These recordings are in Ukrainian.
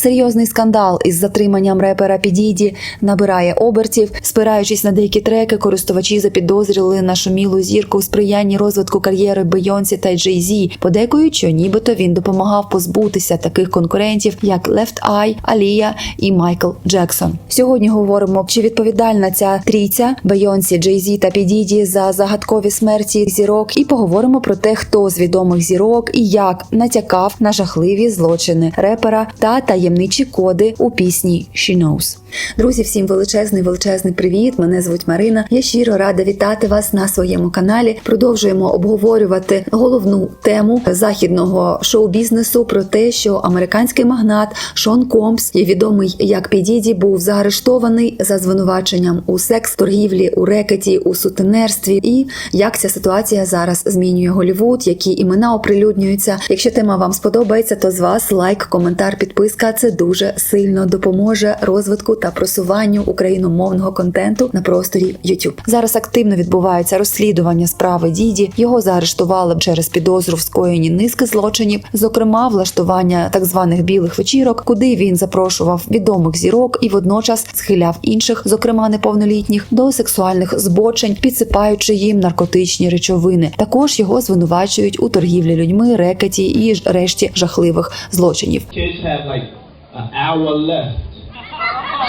Серйозний скандал із затриманням репера Підіді набирає обертів. Спираючись на деякі треки, користувачі запідозрили нашумілу зірку у сприянні розвитку кар'єри Бейонсі та Джей Зі. Подейкують, що нібито він допомагав позбутися таких конкурентів, як Left Eye, Алія і Майкл Джексон. Сьогодні говоримо, чи відповідальна ця трійця Бейонсі, Джей Зі та Підіді за загадкові смерті зірок, і поговоримо про те, хто з відомих зірок і як натякав на жахливі злочини репера та таємничі коди у пісні «She Knows». Друзі, всім величезний величезний привіт! Мене звуть Марина. Я щиро рада вітати вас на своєму каналі. Продовжуємо обговорювати головну тему західного шоу-бізнесу про те, що американський магнат Шон Комс, є відомий як Підіді, був заарештований за звинуваченням у секс, торгівлі, у рекеті, у сутенерстві, і як ця ситуація зараз змінює Голівуд, які імена оприлюднюються. Якщо тема вам сподобається, то з вас лайк, коментар, підписка. Це дуже сильно допоможе розвитку та просуванню україномовного контенту на просторі YouTube. Зараз активно відбувається розслідування справи Діді. Його заарештували через підозру в скоєнні низки злочинів, зокрема влаштування так званих білих вечірок, куди він запрошував відомих зірок і водночас схиляв інших, зокрема неповнолітніх, до сексуальних збочень, підсипаючи їм наркотичні речовини. Також його звинувачують у торгівлі людьми, рекеті і решті жахливих злочинів.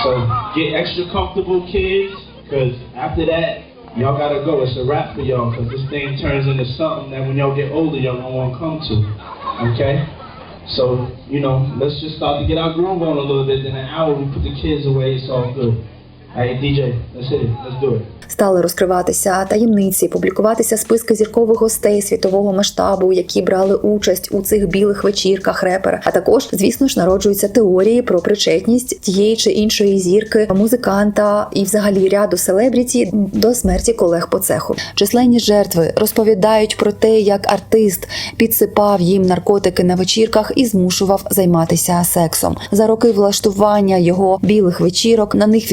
So get extra comfortable, kids, because after that, y'all gotta go. It's a wrap for y'all, because this thing turns into something that when y'all get older, y'all don't want to come to. Okay? So, you know, let's just start to get our groove on a little bit. In an hour, we put the kids away, it's all good. Hey. Стали розкриватися таємниці, публікуватися списки зіркових гостей світового масштабу, які брали участь у цих білих вечірках репера. А також, звісно ж, народжуються теорії про причетність тієї чи іншої зірки, музиканта і, взагалі, ряду селебріті до смерті колег по цеху. Численні жертви розповідають про те, як артист підсипав їм наркотики на вечірках і змушував займатися сексом. За роки влаштування його білих вечірок на них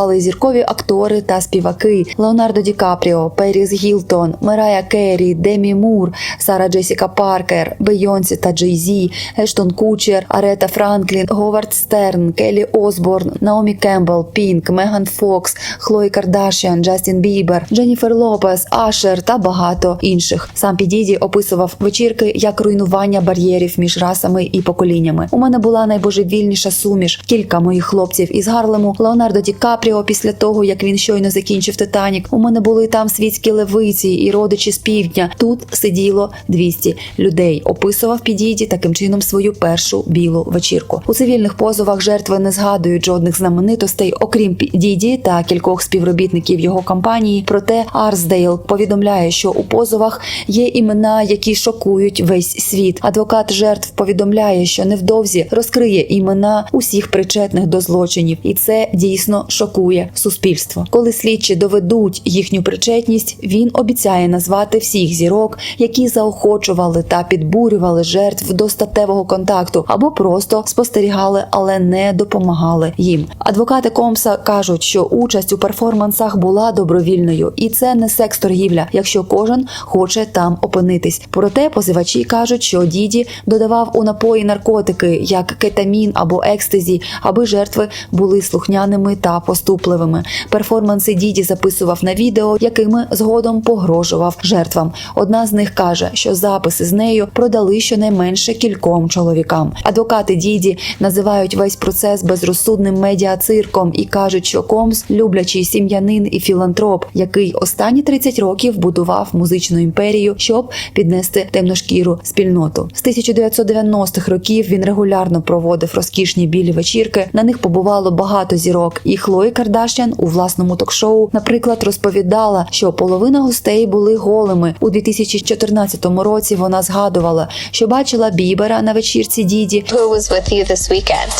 відпочивали зіркові актори та співаки. Леонардо Ді Капріо, Періс Гілтон, Мерая Керрі, Демі Мур, Сара Джесіка Паркер, Бейонсі та Джей Зі, Ештон Кучер, Арета Франклін, Говард Стерн, Келлі Осборн, Наомі Кембл, Пінк, Меган Фокс, Хлої Кардашіан, Джастін Бібер, Дженніфер Лопес, Ашер та багато інших. Сам Підіді описував вечірки як руйнування бар'єрів між расами і поколіннями. У мене була найбожевільніша суміш. Кілька моїх хлопців із Гарлему, Леонардо Ді Капріо після того, як він щойно закінчив Титанік. У мене були там світські левиці і родичі з півдня. Тут сиділо 200 людей. Описував Підіді таким чином свою першу білу вечірку. У цивільних позовах жертви не згадують жодних знаменитостей, окрім Підіді та кількох співробітників його компанії. Проте Арсдейл повідомляє, що у позовах є імена, які шокують весь світ. Адвокат жертв повідомляє, що невдовзі розкриє імена усіх причетних до злочинів, і це дійсно шокує суспільство. Коли слідчі доведуть їхню причетність, він обіцяє назвати всіх зірок, які заохочували та підбурювали жертв до статевого контакту або просто спостерігали, але не допомагали їм. Адвокати Комса кажуть, що участь у перформансах була добровільною, і це не секс-торгівля, якщо кожен хоче там опинитись. Проте позивачі кажуть, що діді додавав у напої наркотики, як кетамін або екстезі, аби жертви були слухняними та поступливими. Перформанси діді записував на відео, якими згодом погрожував жертвам. Одна з них каже, що записи з нею продали щонайменше кільком чоловікам. Адвокати діді називають весь процес безрозсудним медіацирком і кажуть, що Комс люблячий сім'янин і філантроп, який останні 30 років будував музичну імперію, щоб піднести темношкіру спільноту. З 1990-х років він регулярно проводив розкішні білі вечірки. На них побувало багато зірок, і Хлої Кардашян у власному ток-шоу, наприклад, розповідала, що половина гостей були голими. У 2014 році вона згадувала, що бачила Бібера на вечірці Діді. Who was with you this weekend?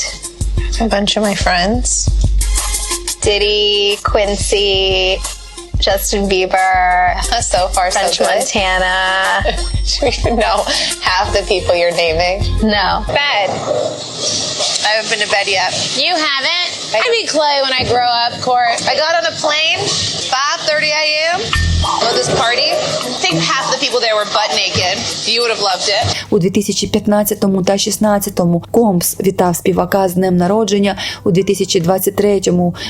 A bunch of my friends. Diddy, Quincy, Justin Bieber, So far, French so. Montana. Do you even know half the people you're naming? No. Bed. I haven't been to bed yet. You haven't? I mean Clay when I grow up, Court. I got on a plane, 5:30 a.m. To this party. I у 2015 та 2016 Компс вітав співака з днем народження. У 2023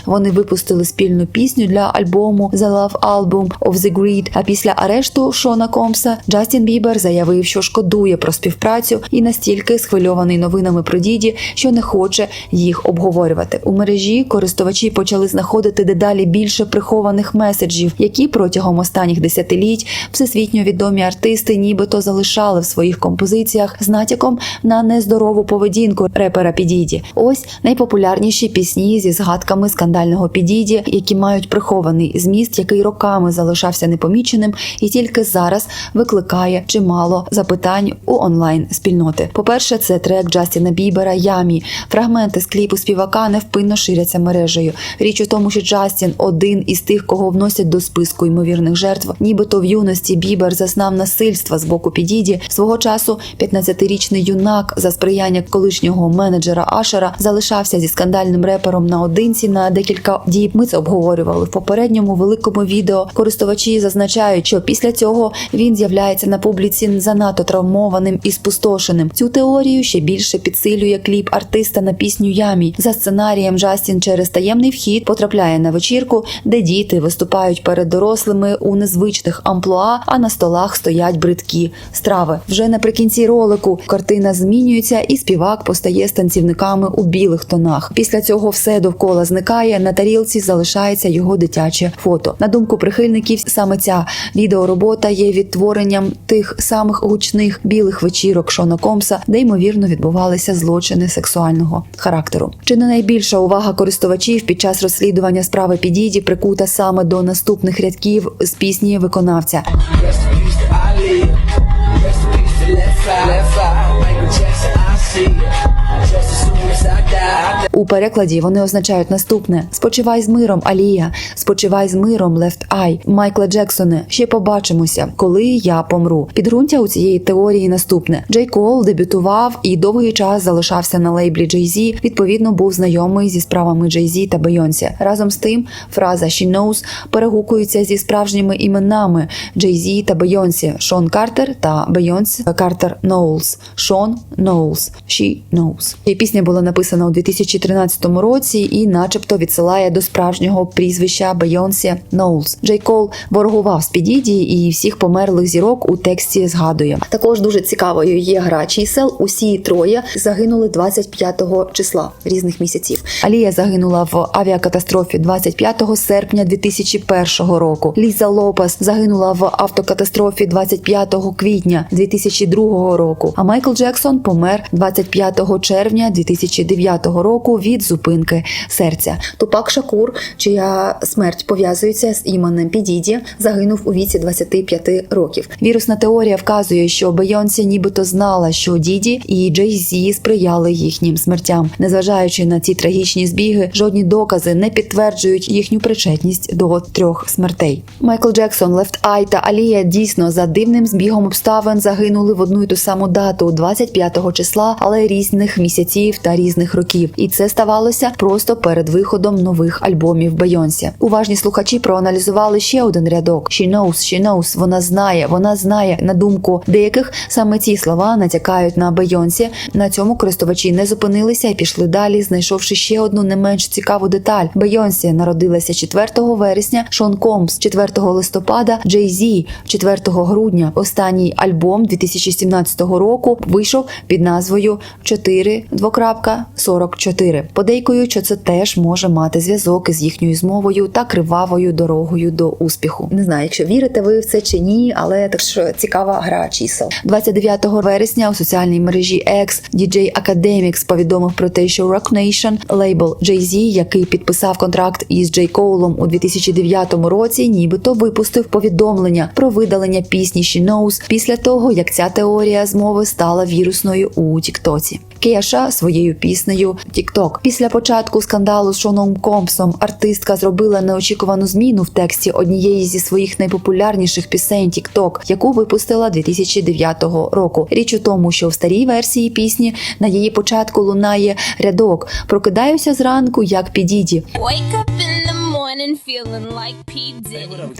вони випустили спільну пісню для альбому The Love Album of the Greed. А після арешту Шона Компса Джастін Бібер заявив, що шкодує про співпрацю і настільки схвильований новинами про діді, що не хоче їх обговорювати. У мережі користувачі почали знаходити дедалі більше прихованих меседжів, які протягом останніх десятиліть всесвітньо відомі артисти нібито залишали в своїх композиціях з натяком на нездорову поведінку репера Підіді. Ось найпопулярніші пісні зі згадками скандального Підіді, які мають прихований зміст, який роками залишався непоміченим, і тільки зараз викликає чимало запитань у онлайн спільноти. По-перше, це трек Джастіна Бібера Ямі. Фрагменти з кліпу співака невпинно ширяться мережею. Річ у тому, що Джастін один із тих, кого вносять до списку ймовірних жертв. Нібито в юності Бібер зазнав насильства з боку Підіді. Свого часу 15-річний юнак за сприяння колишнього менеджера Ашера залишався зі скандальним репером наодинці на декілька діб. Ми це обговорювали в попередньому великому відео. Користувачі зазначають, що після цього він з'являється на публіці занадто травмованим і спустошеним. Цю теорію ще більше підсилює кліп артиста на пісню Ямі. За сценарієм Джастін через таємний вхід потрапляє на вечірку, де діти виступають перед дорослими у незвичних амплуа, а на столах стоять бридкі страви. Вже наприкінці ролику картина змінюється, і співак постає з танцівниками у білих тонах. Після цього все довкола зникає. На тарілці залишається його дитяче фото. На думку прихильників, саме ця відеоробота є відтворенням тих самих гучних білих вечірок Шона Комса, де ймовірно відбувалися злочини сексуального характеру. Чи не найбільша увага користувачів під час розслідування справи Підіді прикута саме до наступних рядків пісні виконавця. У перекладі вони означають наступне: спочивай з миром, Алія, спочивай з миром, Left Eye, Майкла Джексоне. Ще побачимося, коли я помру. Підґрунтя у цієї теорії наступне: Джей Кол дебютував і довгий час залишався на лейблі Jay-Z, Відповідно, був знайомий зі справами Jay-Z та Бейонсі. Разом з тим, фраза «She knows» перегукується зі справжніми іменами Jay-Z та Бейонсі, Шон Картер та Бейонсі Картер Ноулс. Шон Ноулс. She knows. І пісня була написана у 2013 році і, начебто, відсилає до справжнього прізвища Бейонсі Ноулс. Джей Кол ворогував з Підіді і всіх померлих зірок у тексті згадує. Також дуже цікавою є гра чисел. Усі троє загинули 25 числа різних місяців. Алія загинула в авіакатастрофі 25 серпня 2001 року. Ліза Лопес загинула в автокатастрофі 25 квітня 2002 року. А Майкл Джексон помер 25 червня 2009 року від зупинки серця. Тупак Шакур, чия смерть пов'язується з іменем Підіді, загинув у віці 25 років. Вірусна теорія вказує, що Бейонсі нібито знала, що Діді і Джей Зі сприяли їхнім смертям. Незважаючи на ці трагічні збіги, жодні докази не підтверджують їхню причетність до трьох смертей. Майкл Джексон, Лефт Ай та Алія дійсно за дивним збігом обставин загинули в одну й ту саму дату 25 числа, але різних місяців та різних років. І це ставалося просто перед виходом нових альбомів Бейонсі. Уважні слухачі проаналізували ще один рядок: She knows, she knows, вона знає, вона знає. На думку деяких саме ці слова натякають на Бейонсі. На цьому користувачі не зупинилися і пішли далі, знайшовши ще одну не менш цікаву деталь. Бейонсі народилася 4 вересня, Шон Комс 4 листопада, Джей Зі 4 грудня. Останній альбом 2017 року вийшов під назвою 4 двокрапка 44. Подейкують, що це теж може мати зв'язок із їхньою змовою та кривавою дорогою до успіху. Не знаю, якщо вірите ви в це чи ні, але так що цікава гра чисел. 29 вересня у соціальній мережі X DJ Academics повідомив про те, що Rock Nation, лейбл Jay-Z, який підписав контракт із Джей Коулом у 2009 році, нібито випустив повідомлення про видалення пісні She Knows після того, як ця теорія змови стала вірусною у Тіктоці. Кеша своєю піснею TikTok. Після початку скандалу з Шоном Компсом артистка зробила неочікувану зміну в тексті однієї зі своїх найпопулярніших пісень TikTok, яку випустила 2009 року. Річ у тому, що в старій версії пісні на її початку лунає рядок: Прокидаюся зранку, як підіді. Wake up in the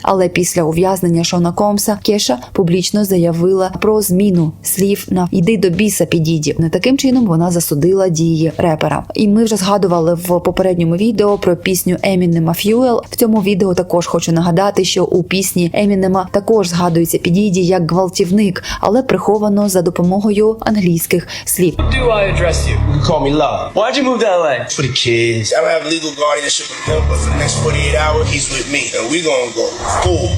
Але після ув'язнення Шона Комса Кеша публічно заявила про зміну слів на йди до біса підіді. Не таким чином вона засудила дії репера. І ми вже згадували в попередньому відео про пісню Емінема Fuel. В цьому відео також хочу нагадати, що у пісні Емінема також згадується підіді як гвалтівник, але приховано за допомогою англійських слів. do I you? Call me love. Why'd you move to LA? For the kids. I don't have legal guardianship of him, but for the next 48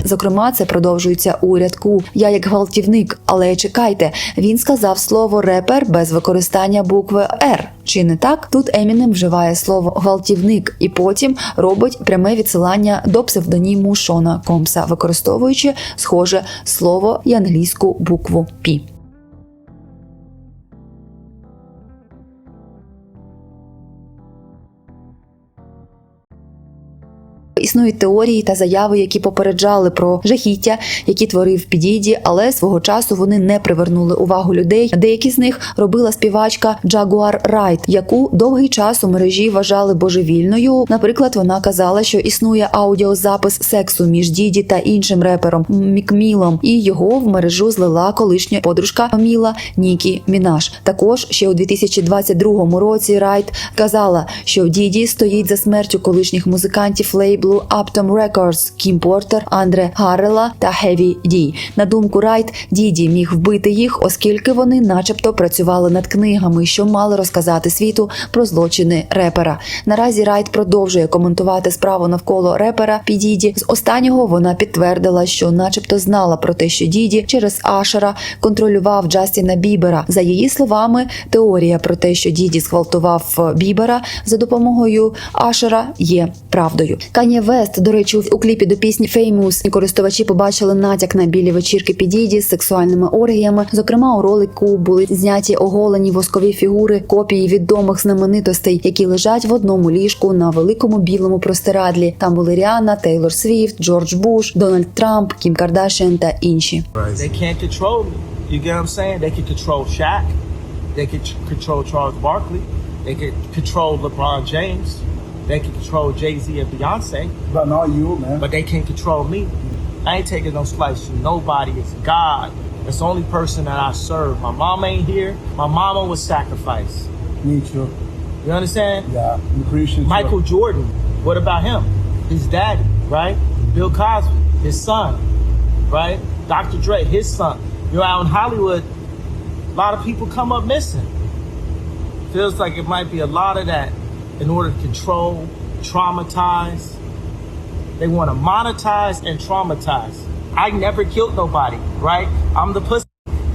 Зокрема, це продовжується у рядку Я як гвалтівник, але чекайте, він сказав слово репер без використання букви Р. Чи не так? Тут Емінем вживає слово гвалтівник і потім робить пряме відсилання до псевдоніму Шона Комса, використовуючи схоже слово і англійську букву Пі. Існують теорії та заяви, які попереджали про жахіття, які творив Підіді, але свого часу вони не привернули увагу людей. Деякі з них робила співачка Джагуар Райт, яку довгий час у мережі вважали божевільною. Наприклад, вона казала, що існує аудіозапис сексу між Діді та іншим репером Мікмілом, і його в мережу злила колишня подружка Міла Нікі Мінаш. Також ще у 2022 році Райт казала, що Діді стоїть за смертю колишніх музикантів лейблу Uptom Records Кім Портер, Андре Гаррела та Heavy D. На думку Райт, Діді міг вбити їх, оскільки вони, начебто, працювали над книгами, що мали розказати світу про злочини репера. Наразі Райт продовжує коментувати справу навколо репера Підіді. З останнього вона підтвердила, що, начебто, знала про те, що Діді через Ашера контролював Джастіна Бібера. За її словами, теорія про те, що Діді зґвалтував Бібера за допомогою Ашера, є правдою. Канє Вест, до речі, у кліпі до пісні Famous користувачі побачили натяк на білі вечірки Підіді з сексуальними оргіями. Зокрема, у ролику були зняті оголені воскові фігури копії відомих знаменитостей, які лежать в одному ліжку на великому білому простирадлі. Там були Ріана, Тейлор Свіфт, Джордж Буш, Дональд Трамп, Кім Кардашіан та інші. You get what I'm saying? They Shaq. They can control Charles Barkley. They can control LeBron James. They can control Jay Z and Beyonce. But not you, man. But they can't control me. I ain't taking no slice from nobody. It's God. It's the only person that I serve. My mom ain't here. My mama was sacrificed. Me too. You understand? Yeah, I'm too. Michael Jordan. What about him? His daddy, right? Bill Cosby, his son, right? Dr. Dre, his son. You know, out in Hollywood, a lot of people come up missing. Feels like it might be a lot of that in order to control, traumatize. They want to monetize and traumatize. I never killed nobody, right? I'm the pussy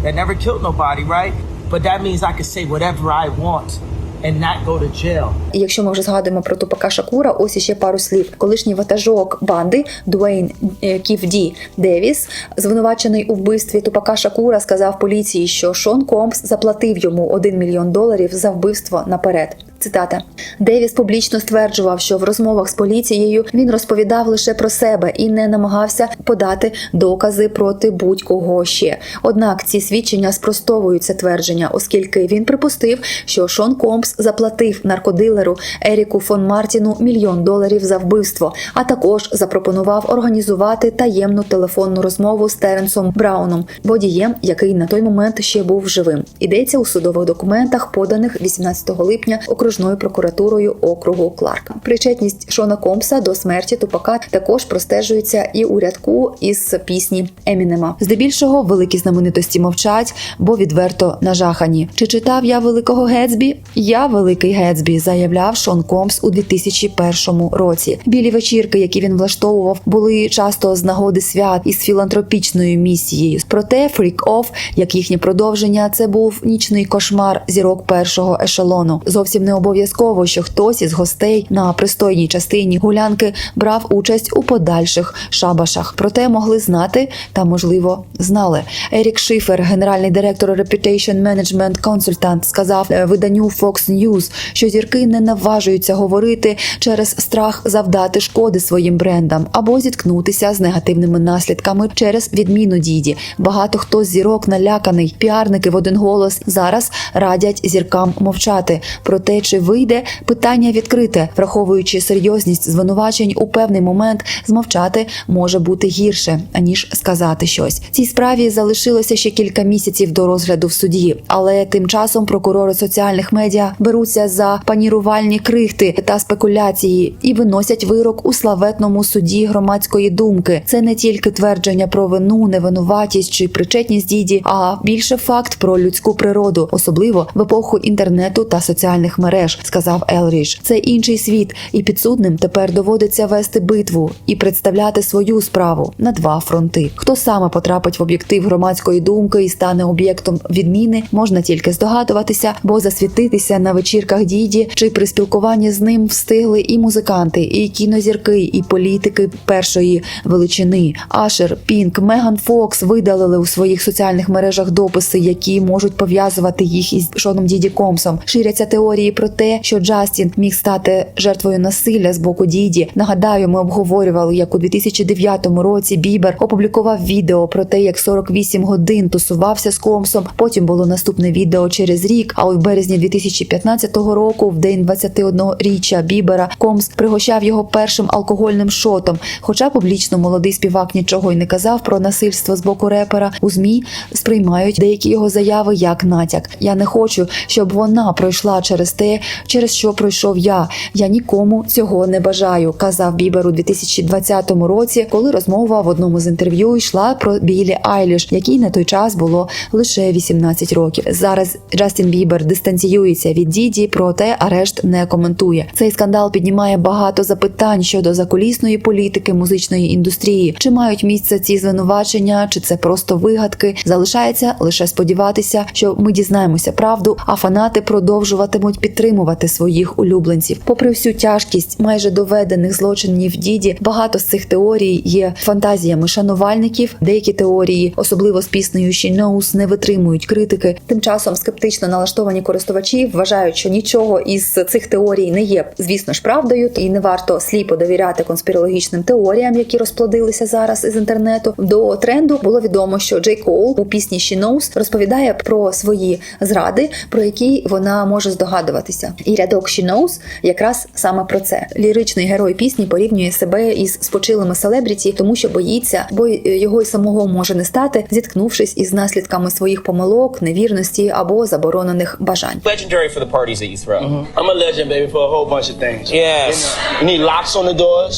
that never killed nobody, right? But that means I can say whatever I want and not go to jail. Якщо ми вже згадуємо про Тупака Шакура, ось іще пару слів. Колишній ватажок банди Дуейн е, Ківді Девіс, звинувачений у вбивстві Тупака Шакура, сказав поліції, що Шон Компс заплатив йому 1 мільйон доларів за вбивство наперед. Цитата Девіс публічно стверджував, що в розмовах з поліцією він розповідав лише про себе і не намагався подати докази проти будь-кого ще. Однак ці свідчення спростовують це твердження, оскільки він припустив, що Шон Компс заплатив наркодилеру Еріку фон Мартіну мільйон доларів за вбивство, а також запропонував організувати таємну телефонну розмову з Теренсом Брауном, водієм, який на той момент ще був живим. Йдеться у судових документах, поданих 18 липня окружною прокуратурою округу Кларка. Причетність Шона Компса до смерті Тупака також простежується і у рядку із пісні Емінема. Здебільшого великі знаменитості мовчать, бо відверто нажахані. Чи читав я великого Гетсбі? Я великий Гетсбі, заявляв Шон Компс у 2001 році. Білі вечірки, які він влаштовував, були часто з нагоди свят із філантропічною місією. Проте Freak Off, як їхнє продовження, це був нічний кошмар зірок першого ешелону. Зовсім не обов'язково, що хтось із гостей на пристойній частині гулянки брав участь у подальших шабашах. Проте могли знати та, можливо, знали. Ерік Шифер, генеральний директор Reputation Management Consultant, сказав е, виданню Fox News, що зірки не наважуються говорити через страх завдати шкоди своїм брендам або зіткнутися з негативними наслідками через відміну діді. Багато хто з зірок наляканий. Піарники в один голос зараз радять зіркам мовчати про те, чи вийде питання відкрите, враховуючи серйозність звинувачень у певний момент змовчати може бути гірше аніж сказати щось. Цій справі залишилося ще кілька місяців до розгляду в суді, але тим часом прокурори соціальних медіа беруться за панірувальні крихти та спекуляції і виносять вирок у славетному суді громадської думки. Це не тільки твердження про вину, невинуватість чи причетність діді, а більше факт про людську природу, особливо в епоху інтернету та соціальних мереж, сказав Елріш. Це інший світ, і підсудним тепер доводиться вести битву і представляти свою справу на два фронти. Хто саме потрапить в об'єктив громадської думки і стане об'єктом відміни, можна тільки здогадуватися, бо засвітитися на вечірках діді чи при спілкуванні з ним встигли і музиканти, і кінозірки, і політики першої величини. Ашер, Пінк, Меган Фокс видалили у своїх соціальних мережах дописи, які можуть пов'язувати їх із Шоном Діді Комсом. Ширяться теорії про те, що Джастін міг стати жертвою насилля з боку Діді. Нагадаю, ми обговорювали, як у 2009 році Бібер опублікував відео про те, як 48 годин тусувався з Комсом. Потім було наступне відео через рік. А у березні 2015 року, в день 21-річчя Бібера, Комс пригощав його першим алкогольним шотом. Хоча публічно молодий співак нічого й не казав про насильство з боку репера, у змі сприймають деякі його заяви як натяк. Я не хочу, щоб вона пройшла через те, через що пройшов я. Я нікому цього не бажаю, казав Бібер у 2020 році, коли розмова в одному з інтерв'ю йшла про Білі Айліш, якій на той час було лише 18 років. Зараз Джастін Бібер дистанціюється від Діді, проте арешт не коментує. Цей скандал піднімає багато запитань щодо закулісної політики музичної індустрії. Чи мають місце ці звинувачення, чи це просто вигадки? Залишається лише сподіватися, що ми дізнаємося правду, а фанати продовжуватимуть підтримувати своїх улюбленців. Попри всю тяжкість майже доведених злочинів діді, багато з цих теорій є фантазіями шанувальників. Деякі теорії, особливо з піснею «She Knows», не витримують критики. Тим часом скептично налаштовані користувачі вважають, що нічого із цих теорій не є, звісно ж, правдою, і не варто сліпо довіряти конспірологічним теоріям, які розплодилися зараз із інтернету. До тренду було відомо, що Джей Коул у пісні «She Knows» розповідає про свої зради, про які вона може здогадуватися. І рядок «She Knows» якраз саме про це. Ліричний герой пісні порівнює себе із спочилими селебріті, тому що боїться, бо його й самого може не стати, зіткнувшись із наслідками своїх помилок, невірності або заборонених бажань. legendary for the parties that you throw. I'm a legend, baby, for a whole bunch of things. Yes. You need locks on the doors.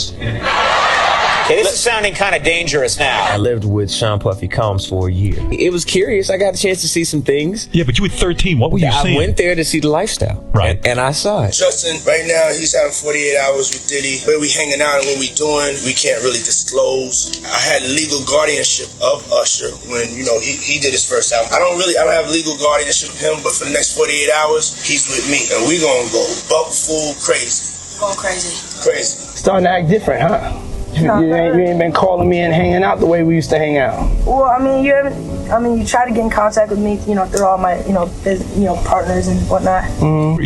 Okay, this is sounding kind of dangerous now. I lived with Sean Puffy Combs for a year. It was curious. I got a chance to see some things. Yeah, but you were 13. What were you I seeing? went there to see the lifestyle. Right. And, and I saw it. Justin, right now, he's having 48 hours with Diddy. Where we hanging out and what we doing, we can't really disclose. I had legal guardianship of Usher when, you know, he, he did his first album. I don't really, I don't have legal guardianship of him, but for the next 48 hours, he's with me. And we gonna go buck full crazy. Going crazy. Crazy. Starting to act different, huh? You, you ain't, you ain't been calling me and hanging out the way we used to hang out. Well, I mean, you haven't. I mean, you try to get in contact with me, you know, through all my, you know, bus you know, partners and whatnot.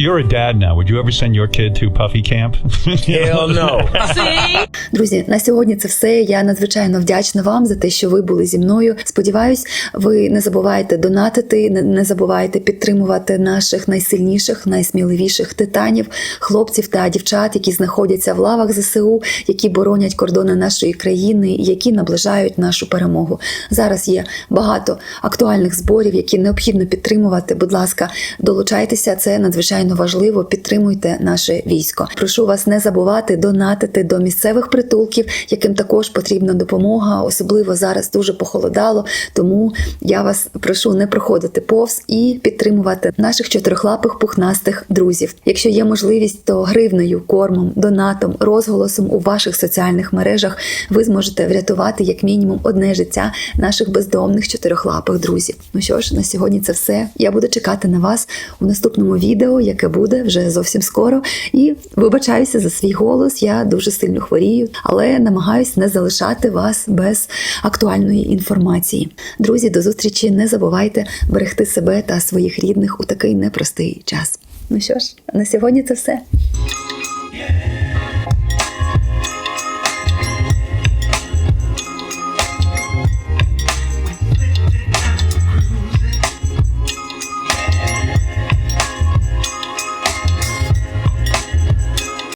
You're a dad now. Would you ever send your kid to Puffy Camp? Hell no. Друзі, на сьогодні це все. Я надзвичайно вдячна вам за те, що ви були зі мною. Сподіваюсь, ви не забуваєте донатити, не- не забуваєте підтримувати наших найсильніших, найсміливіших титанів, хлопців та дівчат, які знаходяться в лавах ЗСУ, які боронять кордони нашої країни, які наближають нашу перемогу. Зараз є багато актуальних зборів, які необхідно підтримувати. Будь ласка, долучайтеся, це надзвичайно важливо. Підтримуйте наше військо. Прошу вас не забувати донатити до місцевих притулків, яким також потрібна допомога. Особливо зараз дуже похолодало. Тому я вас прошу не проходити повз і підтримувати наших чотирихлапих пухнастих друзів. Якщо є можливість, то гривнею, кормом, донатом, розголосом у ваших соціальних мережах ви зможете врятувати як мінімум одне життя наших бездомних чотирихлапих друзів. Ну що ж, на сьогодні це все. Я буду чекати на вас у наступному відео, яке буде вже зовсім скоро. І вибачаюся за свій голос. Я дуже сильно хворію, але намагаюсь не залишати вас без актуальної інформації. Друзі, до зустрічі! Не забувайте берегти себе та своїх рідних у такий непростий час. Ну що ж, на сьогодні це все.